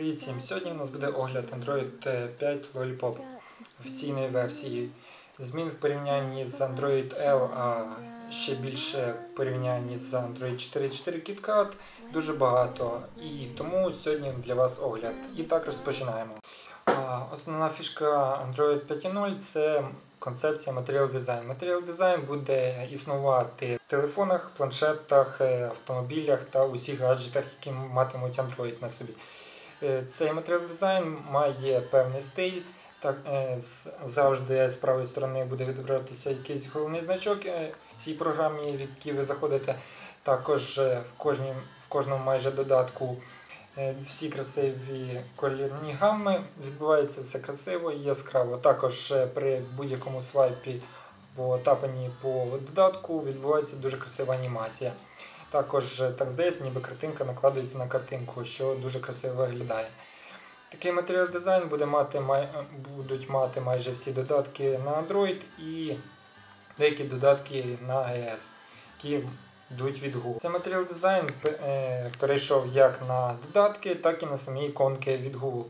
Привіт всім! Сьогодні у нас буде огляд Android 5 Lollipop офіційної версії. Змін в порівнянні з Android L, а ще більше в порівнянні з Android 4.4 KitKat дуже багато. І тому сьогодні для вас огляд. І так розпочинаємо. Основна фішка Android 5.0 це концепція Material Design. Material Design буде існувати в телефонах, планшетах, е, автомобілях та усіх гаджетах, які матимуть Android на собі. Е, Цей матеріал дизайн має певний стиль. Так, е, завжди з правої сторони буде відображатися якийсь головний значок е, в цій програмі, в якій ви заходите. Також в, кожній, в кожному майже додатку всі красиві кольорні гамми. Відбувається все красиво і яскраво. Також при будь-якому свайпі або тапанні по додатку відбувається дуже красива анімація. Також е, так здається, ніби картинка накладується на картинку, що дуже красиво виглядає. Такий матеріал дизайн буде мати, е, будуть мати майже всі додатки на Android і деякі додатки на iOS, які йдуть від Google. Цей матеріал дизайн е, перейшов як на додатки, так і на самі іконки від Google.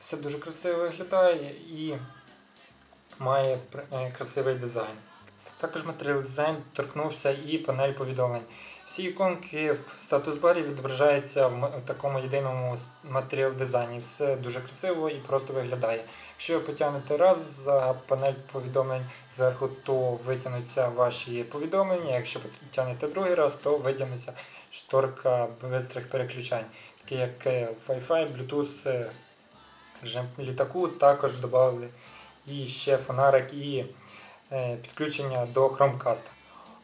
Все дуже красиво виглядає і має красивий дизайн. Також матеріал дизайн торкнувся і панель повідомлень. Всі іконки в статус-барі відображаються в такому єдиному матеріал дизайні. Все дуже красиво і просто виглядає. Якщо ви потягнете раз за панель повідомлень зверху, то витягнуться ваші повідомлення. Якщо потягнете другий раз, то витягнеться шторка бистрих переключань, такі як е, Wi-Fi, Bluetooth, режим літаку. Також додали і ще фонарик і підключення до Chromecast.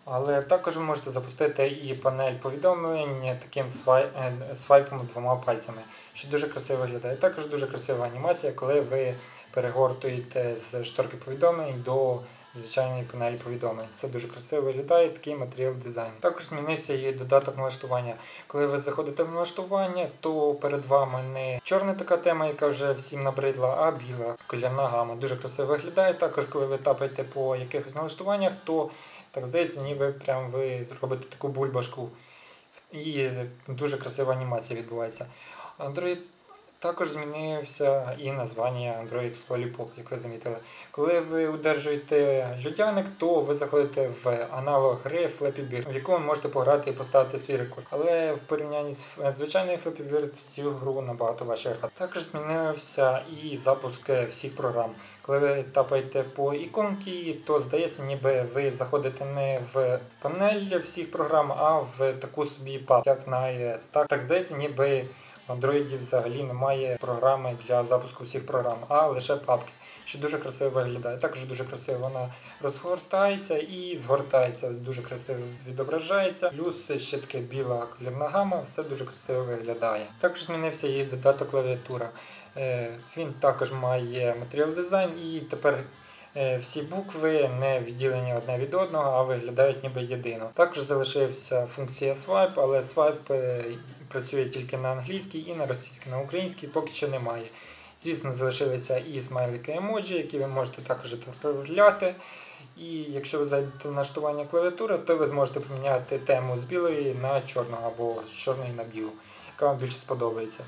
Але також ви можете запустити і панель повідомлень таким е, свайпом двома пальцями, що дуже красиво виглядає. Також дуже красива анімація, коли ви перегортуєте з шторки повідомлень до звичайної панелі повідомлень. Все дуже красиво виглядає, такий матеріал дизайн. Також змінився і додаток налаштування. Коли ви заходите в налаштування, то перед вами не чорна така тема, яка вже всім набридла, а біла кольорна гама. Дуже красиво виглядає. Також, коли ви тапаєте по якихось налаштуваннях, то так здається, ніби прям ви зробите таку бульбашку. І дуже красива анімація відбувається. Android також змінився і названня Android Lollipop, як ви замітили. Коли ви удержуєте людяник, то ви заходите в аналог гри Flappy Bird, в якому можете пограти і поставити свій рекорд. Але в порівнянні з звичайною Flappy Bird цю гру набагато важче грати. Також змінився і запуск всіх програм. Коли ви тапаєте по іконці, то здається, ніби ви заходите не в панель всіх програм, а в таку собі папку, як на iOS. Так, так здається, ніби в Android взагалі немає програми для запуску всіх програм, а лише папки, що дуже красиво виглядає. Також дуже красиво вона розгортається і згортається, дуже красиво відображається. Плюс ще таке біла колірна гама, все дуже красиво виглядає. Також змінився її додаток клавіатура. Е, Він також має матеріал дизайн і тепер. Е, Всі букви не відділені одне від одного, а виглядають ніби єдино. Також залишився функція Swipe, але Swipe е, працює тільки на англійській і на російській, на українській поки що немає. Звісно, залишилися і смайлики емоджі, які ви можете також відправляти. І якщо ви зайдете в налаштування клавіатури, то ви зможете поміняти тему з білої на чорну або з чорної на білу, яка вам більше сподобається.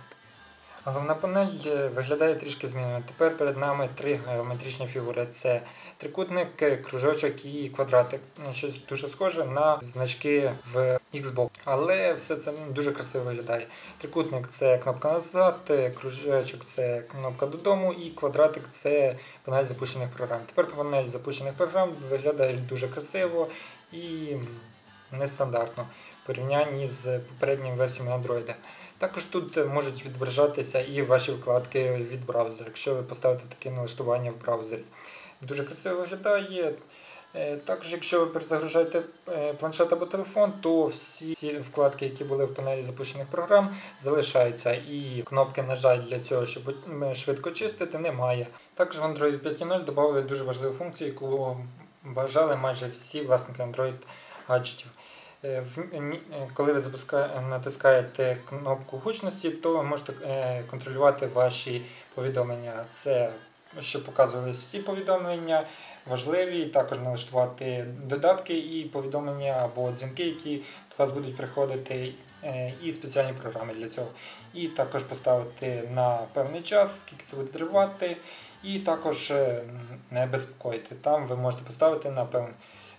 Головна панель е, виглядає трішки змінено. Тепер перед нами три геометричні фігури: це трикутник, е, кружочок і квадратик. Щось дуже схоже на значки в Xbox. Але все це дуже красиво виглядає. Трикутник це кнопка назад, е, кружочок це кнопка додому, і квадратик це панель запущених програм. Тепер панель запущених програм виглядає дуже красиво і нестандартно порівнянні з попередніми версіями Android. Також тут можуть відображатися і ваші вкладки від браузера, якщо ви поставите таке налаштування в браузері. Дуже красиво виглядає. Е, Також, якщо ви перезагружаєте е, планшет або телефон, то всі ці вкладки, які були в панелі запущених програм, залишаються. І кнопки нажать для цього, щоб швидко чистити, немає. Також в Android 5.0 додали дуже важливу функцію, яку бажали майже всі власники Android гаджетів. Е, е, Коли ви натискаєте кнопку гучності, то ви можете е, контролювати ваші повідомлення. Це щоб показувались всі повідомлення, важливі, також налаштувати додатки і повідомлення або дзвінки, які до вас будуть приходити, і спеціальні програми для цього. І також поставити на певний час, скільки це буде тривати, і також не безпокоїти. Там ви можете поставити на певний,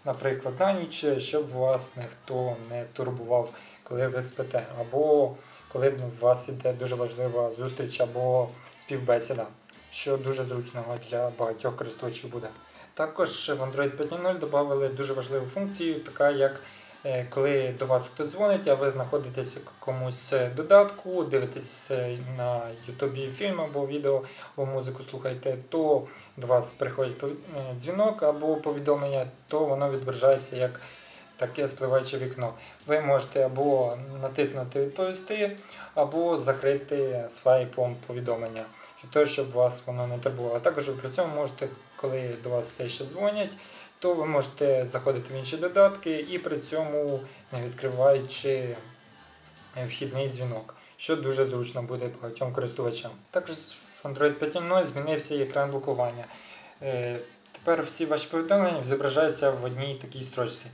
наприклад, на ніч, щоб вас ніхто не турбував, коли ви спите, або коли у вас іде дуже важлива зустріч або співбесіда, що дуже зручного для багатьох користувачів буде. Також в Android 5.0 додали дуже важливу функцію, така як коли до вас хтось дзвонить, а ви знаходитесь в якомусь додатку, дивитесь е, на Ютубі фільм або відео, або музику слухаєте, то до вас приходить е, дзвінок або повідомлення, то воно відображається як таке спливаюче вікно. Ви можете або натиснути відповісти, або закрити свайпом повідомлення, для того, щоб вас воно не турбувало. Також ви при цьому можете, коли до вас все ще дзвонять, то ви можете заходити в інші додатки і при цьому не відкриваючи е, вхідний дзвінок, що дуже зручно буде багатьом користувачам. Також в Android 5.0 змінився екран блокування. Е, Тепер всі ваші повідомлення відображаються в одній такій строчці.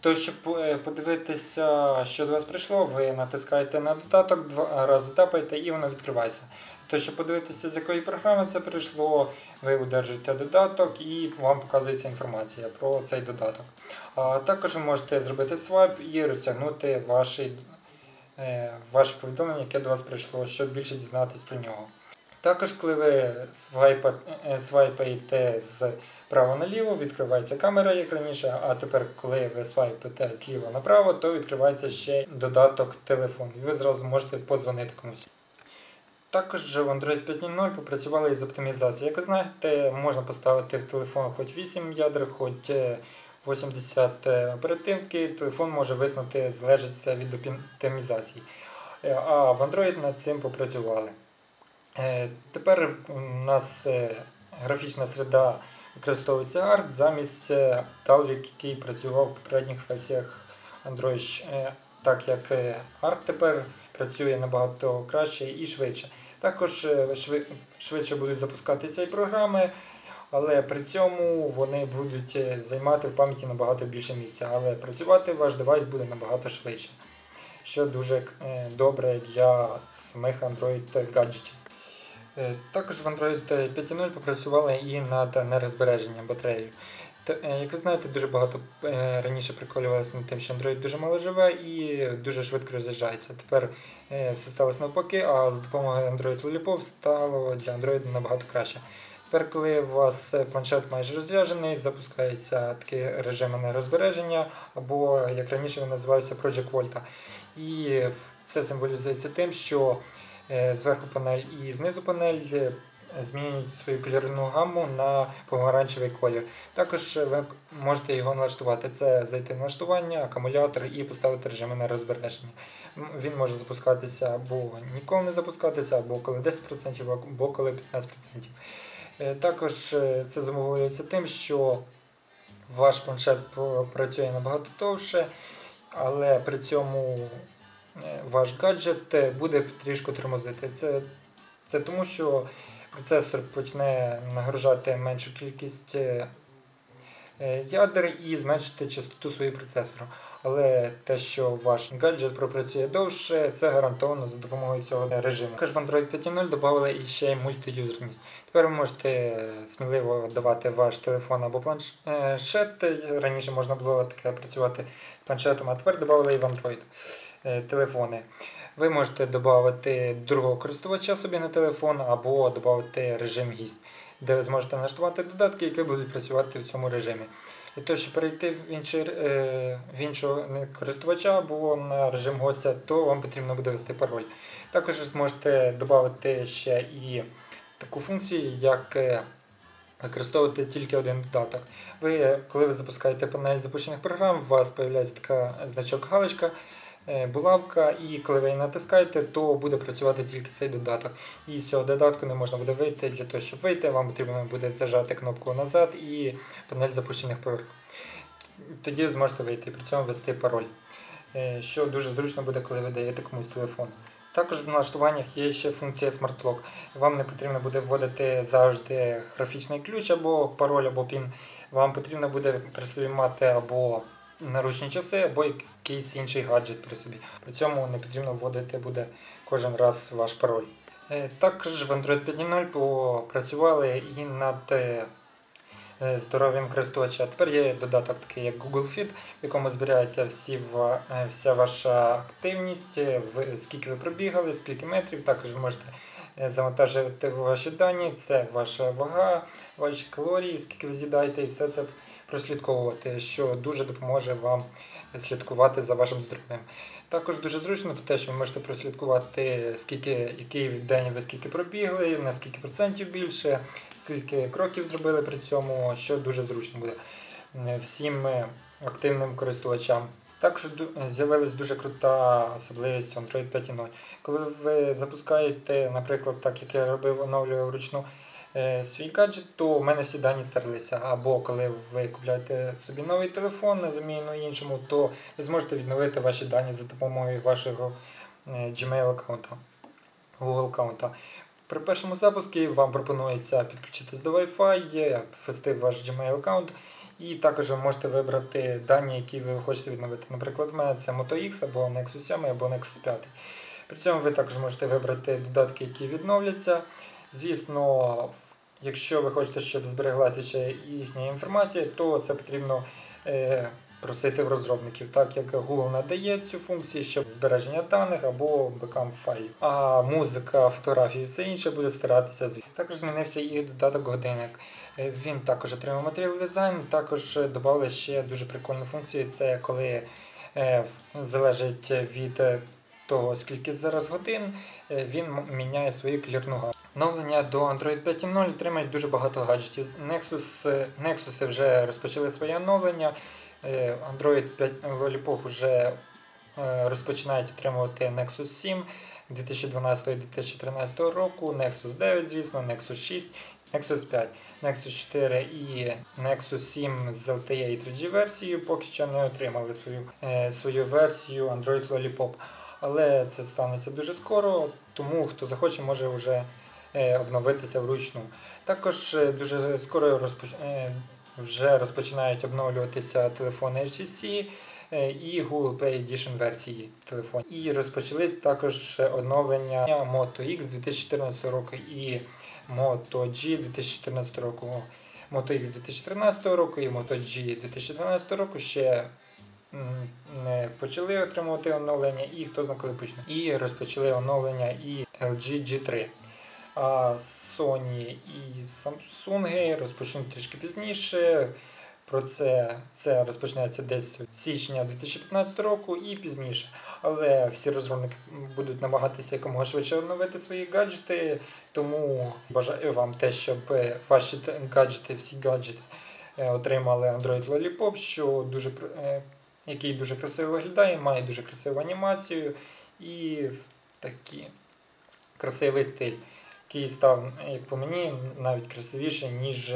То, щоб е, подивитися, що до вас прийшло, ви натискаєте на додаток, два рази тапаєте і воно відкривається. То, щоб подивитися, з якої програми це прийшло, ви удержуєте додаток і вам показується інформація про цей додаток. А також ви можете зробити свайп і розтягнути ваші, е, ваше повідомлення, яке до вас прийшло, щоб більше дізнатися про нього. Також, коли ви е, свайпаєте з право наліво, відкривається камера, як раніше, а тепер, коли ви свайпите зліва направо, то відкривається ще додаток телефон. І ви зразу можете позвонити комусь. Також в Android 5.0 попрацювали із оптимізацією. Як ви знаєте, можна поставити в телефон хоч 8 ядер, хоч е, 80 оперативки. Телефон може виснути, залежить все від оптимізації. Е, А в Android над цим попрацювали. Е, Тепер у нас е, графічна середа використовується ART замість е, Dalvik, який працював в попередніх версіях Android, е, так як е, ART тепер працює набагато краще і швидше. Також е, швидше будуть запускатися і програми, але при цьому вони будуть е, займати в пам'яті набагато більше місця, але працювати ваш девайс буде набагато швидше, що дуже добре для самих Android гаджетів. Також в Android 5.0 попрацювали і над нерозбереженням батареї. Е, Як ви знаєте, дуже багато е, раніше приколювалися над тим, що Android дуже мало живе і дуже швидко роз'їжджається. Тепер е, все сталося навпаки, а з допомогою Android Lollipop стало для Android набагато краще. Тепер, коли у вас планшет майже розряджений, запускається такий режим нерозбереження, або як раніше він називався Project Volta. І це символізується тим, що зверху панель і знизу панель змінюють свою кольорну гамму на помаранчевий колір. Також ви можете його налаштувати. Це зайти в налаштування, акумулятор і поставити режими на розбереження. Він може запускатися або ніколи не запускатися, або коли 10%, або коли 15%. Е, Також е, це зумовлюється тим, що ваш планшет працює набагато довше, але при цьому е, ваш гаджет буде трішки тормозити. Це, це тому, що процесор почне нагружати меншу кількість е, ядер і зменшити частоту свого процесору. Але те, що ваш гаджет пропрацює довше, це гарантовано за допомогою цього режиму. Також в Android 5.0 додали і ще й мультиюзерність. Тепер ви можете е, сміливо давати ваш телефон або планшет. Раніше можна було таке працювати планшетом, а тепер додали і в Android е, телефони. Ви можете додати другого користувача собі на телефон або додати режим гість, де ви зможете налаштувати додатки, які будуть працювати в цьому режимі. Для того, щоб перейти в, інший, е, в іншого користувача або на режим гостя, то вам потрібно буде ввести пароль. Також зможете додати ще і таку функцію, як е, використовувати тільки один додаток. Ви, коли ви запускаєте панель запущених програм, у вас з'являється така значок галочка, е, булавка, і коли ви її натискаєте, то буде працювати тільки цей додаток. І з цього додатку не можна буде вийти. Для того, щоб вийти, вам потрібно буде зажати кнопку назад і панель запущених програм. Тоді зможете вийти і при цьому ввести пароль. Е, Що дуже зручно буде, коли ви даєте комусь телефон. Також в налаштуваннях є ще функція Smart Lock. Вам не потрібно буде вводити завжди графічний ключ або пароль, або PIN. Вам потрібно буде при або наручні часи, або якийсь інший гаджет при собі. При цьому не потрібно вводити буде кожен раз ваш пароль. Е, Також в Android 5.0 попрацювали і над е, е, здоров'ям користувача. Тепер є додаток такий як Google Fit, в якому збирається всі вся ваша активність, скільки ви пробігали, скільки метрів. Також можете завантажити ваші дані, це ваша вага, ваші калорії, скільки ви з'їдаєте, і все це прослідковувати, що дуже допоможе вам слідкувати за вашим здоров'ям. Також дуже зручно те, що ви можете прослідкувати, скільки, який день ви скільки пробігли, на скільки процентів більше, скільки кроків зробили при цьому, що дуже зручно буде всім активним користувачам. Також з'явилась дуже крута особливість Android 5.0. Коли ви запускаєте, наприклад, так як я робив, оновлював вручну свій гаджет, то в мене всі дані стерлися. Або коли ви купляєте собі новий телефон на заміну іншому, то ви зможете відновити ваші дані за допомогою вашого е, Gmail аккаунта, Google аккаунта. При першому запуску вам пропонується підключитись до Wi-Fi, ввести ваш Gmail аккаунт, і також ви можете вибрати дані, які ви хочете відновити. Наприклад, в мене це Moto X або Nexus 7 або Nexus 5. При цьому ви також можете вибрати додатки, які відновляться. Звісно, якщо ви хочете, щоб збереглася ще їхня інформація, то це потрібно е, просити в розробників, так як Google надає цю функцію, щоб збереження даних або бекам файлів. А музика, фотографії, все інше буде старатися звідти. Також змінився і додаток годинник. Е, Він також отримав матеріал дизайн, також додали ще дуже прикольну функцію. Це коли е, залежить від того, скільки зараз годин, він міняє свою клірну гамму. Оновлення до Android 5.0 отримають дуже багато гаджетів. Nexus, Nexus вже розпочали своє оновлення. Е, Android 5 Lollipop вже е, розпочинають отримувати Nexus 7 2012-2013 року, Nexus 9, звісно, Nexus 6, Nexus 5, Nexus 4 і Nexus 7 з LTE і 3G версією поки що не отримали свою, е, свою версію Android Lollipop. Але це станеться дуже скоро, тому хто захоче, може вже обновитися вручну. Також е, дуже скоро розпоч... е, вже розпочинають обновлюватися телефони HTC е, і Google Play Edition версії телефонів. І розпочались також оновлення Moto X 2014 року і Moto G 2014 року. Moto X 2013 року і Moto G 2012 року ще не почали отримувати оновлення, і хто знає, коли почне. І розпочали оновлення і LG G3. А Sony і Samsung розпочнуть трішки пізніше. Про це це розпочнеться десь січня 2015 року і пізніше. Але всі розробники будуть намагатися якомога швидше оновити свої гаджети. Тому бажаю вам те, щоб ваші гаджети, всі гаджети е, отримали Android Lollipop, що дуже е, який дуже красиво виглядає, має дуже красиву анімацію і такі красивий стиль, який став, як по мені, навіть красивіший, ніж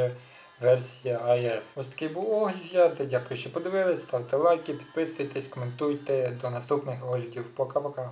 версія iOS. Ось такий був огляд. Дякую, що подивились. Ставте лайки, підписуйтесь, коментуйте. До наступних оглядів. Пока-пока.